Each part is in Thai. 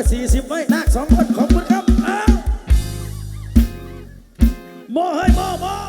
อยสี่สิบไว้นักสองคนขอบคุณครับอ้าวโมเฮ้ยโมโม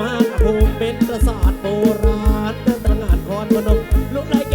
มางภูมิเป็นปราสาทโบราณตั้งตระหง่านคอนพนมลุกไล่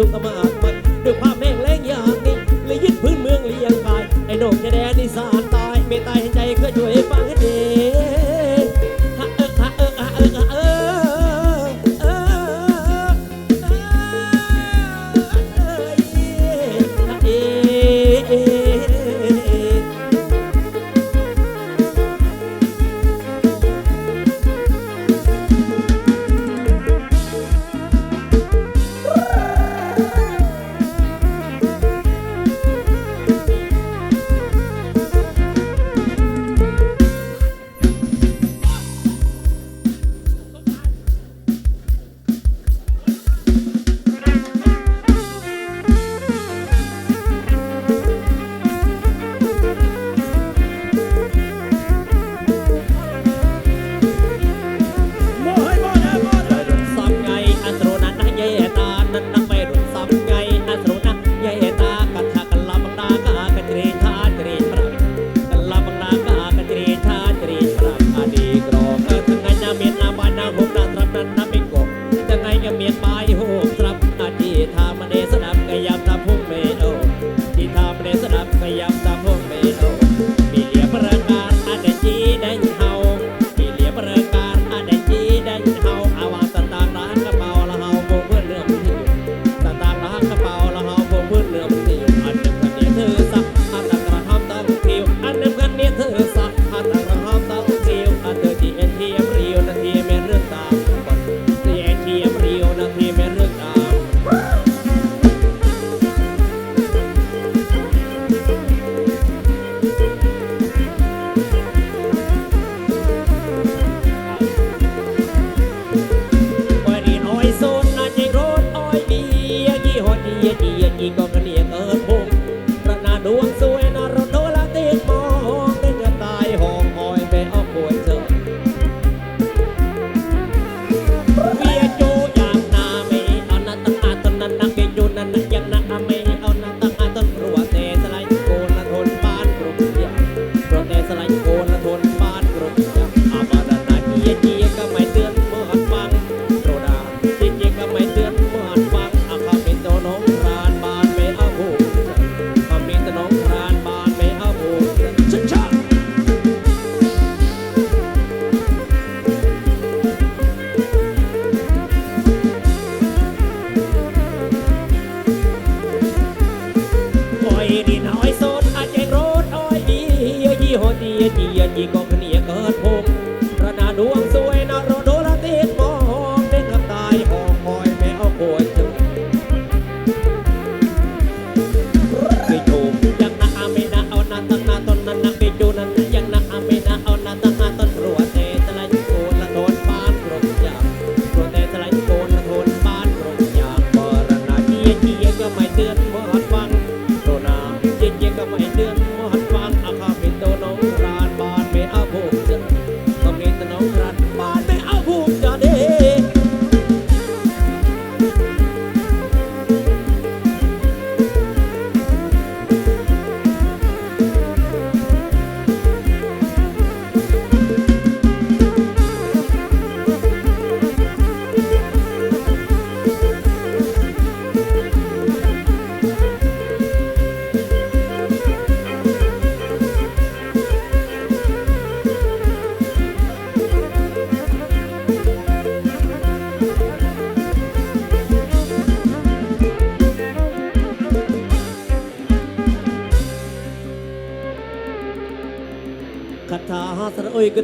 ทุกมา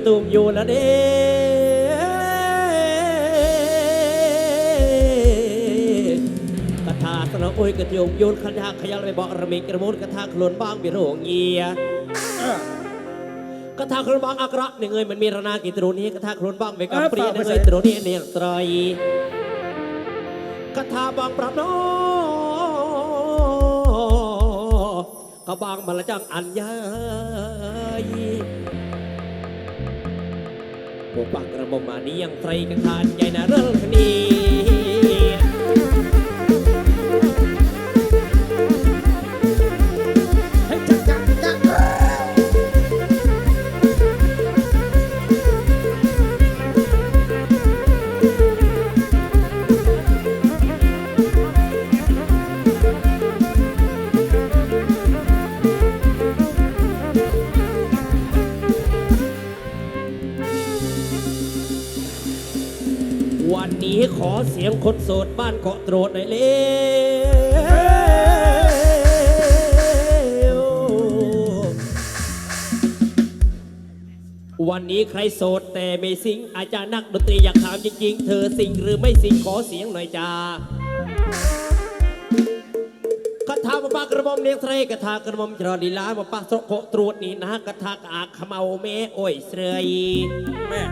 ตุมอยู่ละเด้คาถาสระอุยกระตุมโยนคาถาขยันไปบอกระมิกระมุนคาถาขลุนบ้างบิโรงเยียกระทาครุนบ้างอักระหนึ่งเอ้ยมันมีระนากิตรุนี้กระทาครุนบ้างเบกับปรีหนึ่งเอ้ยตรุนี้เนี่ยตรอยกระทาบางปรับน้อกระบางมาละจังอันยาย ผู้ปักระบบมานี้ยังใครกันทานใหญ่นะเรื่องคณี โสดบ้านเกาะโตรดหน่อยเร็ววันนี้ใครโสดแต่ไม่สิง อาจารย์นักดนตรีอยากถามจริงๆ เธอสิงหรือไม่สิงขอเสียงหน่อยจ้าคาถามาปากระมอมเนี้ยงไทรกระทากระมอมจรดีลามาปากสโคตรวจนี่นะกระทากอาขมเอาเมโอ้ยเสยแม่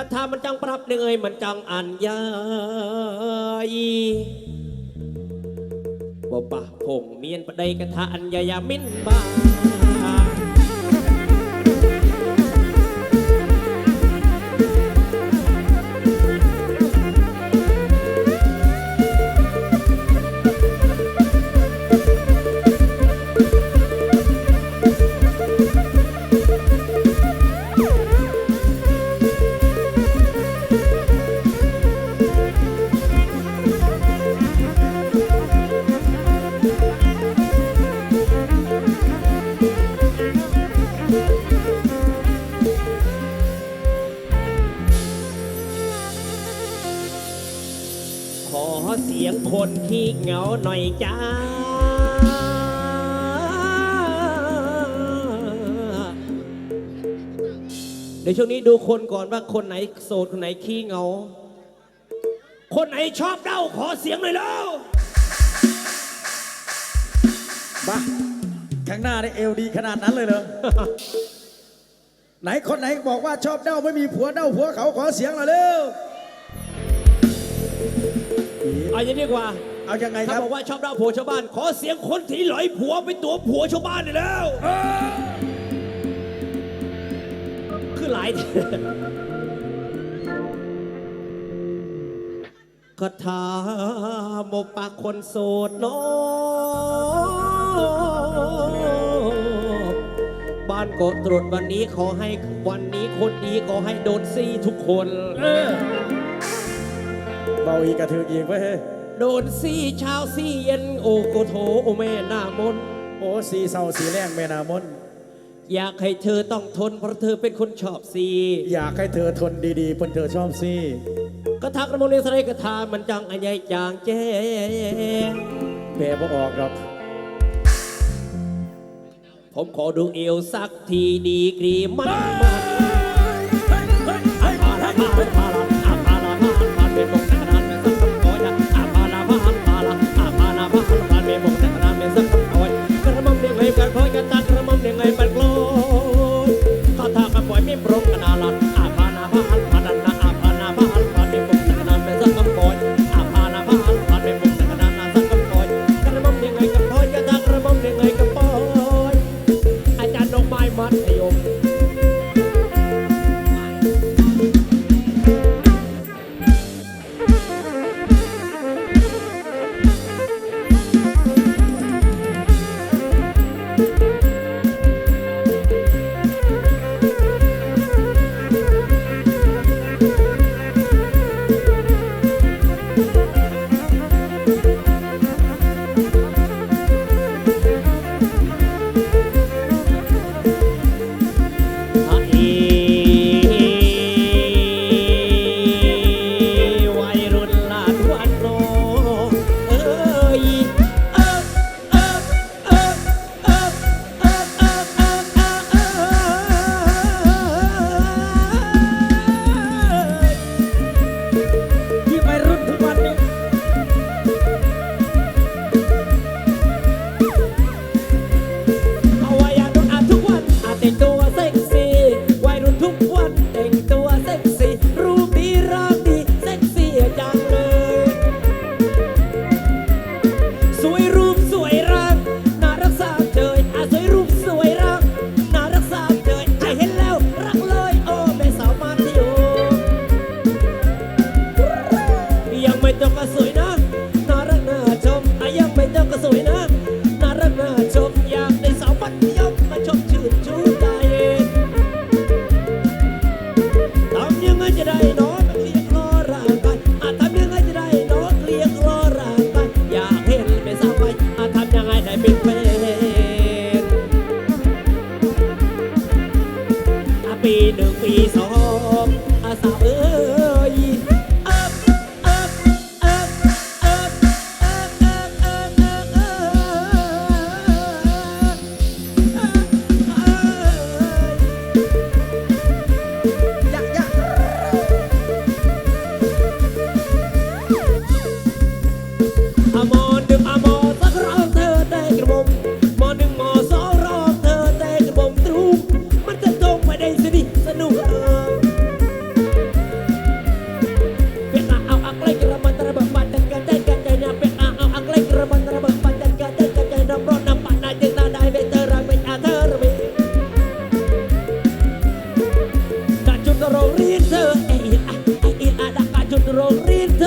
คาถามันจังปรับเนยมันจังอันยายบ่ปะผงเมียนประใดกระทาอันยายามินบา อเสียงคนที่เหงาหน่อยจ้า เดี๋ยวช่วงนี้ดูคนก่อนว่าคนไหนโสดคนไหนขี้เหงา คนไหนชอบเด้าขอเสียงหน่อยแล้วมาข้างหน้าได้เอวดีขนาดนั้นเลยเหรอ ไหนคนไหนบอกว่าชอบเด้าไม่มีผัวเด้าผัวเขาขอเสียงหน่อยเร็ว เอาอย่างนี้กว่าเอาอย่างไงครับถ้าบอกว่าชอบเล่าผัวชาวบ้าน ขอเสียงคนที่หลอยผัวเป็นตัวผัวชาวบ้านเลยแล้ว คือหลาย คาถาหมกปากคนโสดน้อะบ้านก็ตรวจวันนี้ขอให้วันนี้คนดีขอให้โดนซีทุกคน เออ บาอีกระถืออีกเว้ยโดนซีเช้าซีเย็นโอโกโถโอแม่น้ามนโอ้สีเศร้าสีแรงแม่นามนอยากให้เธอต้องทนเพราะเธอเป็นคนชอบซี อยากให้เธอทนดีๆเพราะเธอชอบซีกระทักระมงเรียนสไลกระทามันจังอันใหญ่จางแจ้งแปลบ่ออกหรอกผมขอดูเอวสักทีดีกรีมันมัน กันตักระมอมหนึ่งไอ้บันกลอนข้าทางกับปล่อยมีปรงกันอาลัด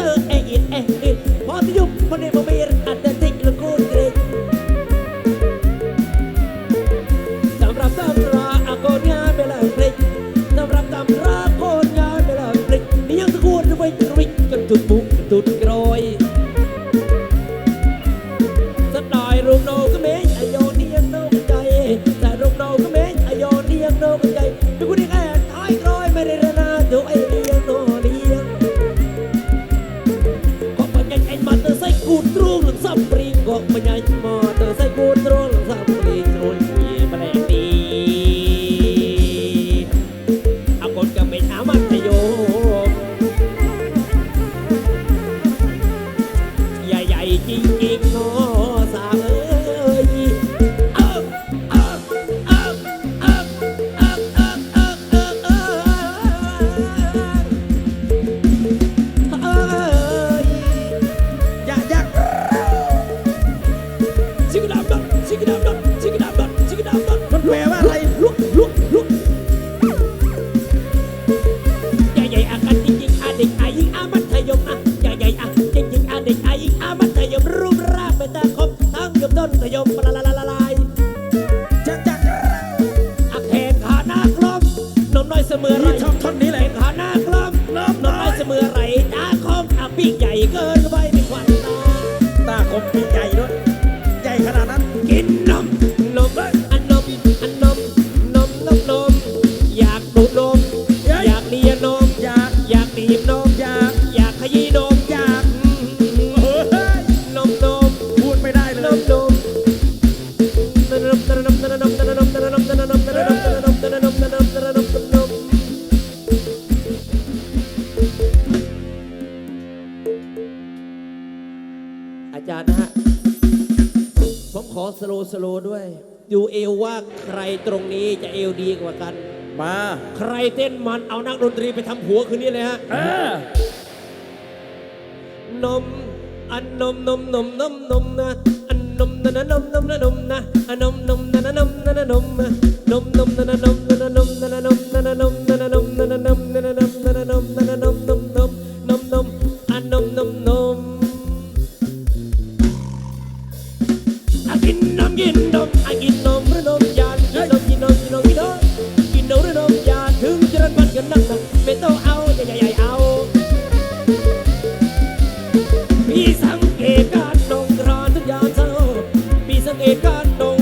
Terug en in en in. Want Joep, wanneer we weer aan de dikke koer kreeg. Dan rap dan ra, akkoord ja, wel een blik. Dan rap dan ra, akkoord ja, wel een blik. Die jongen koer, de weet er wit, kan doet boek, doet krooi. night more. ตรงนี้จะเอวดีกว่ากัน มา ใครเต้นมันเอานักดนตรีไปทำหัวคืนนี้เลยฮะนม อันนมนมนมนมนมนะ อันนมนะนะนมนมนะนมนะอันนมนมนะนะนมนะนะนมนะนมนมนะนะนมนะนะนมนะนะนมนะนะนม ng ekanong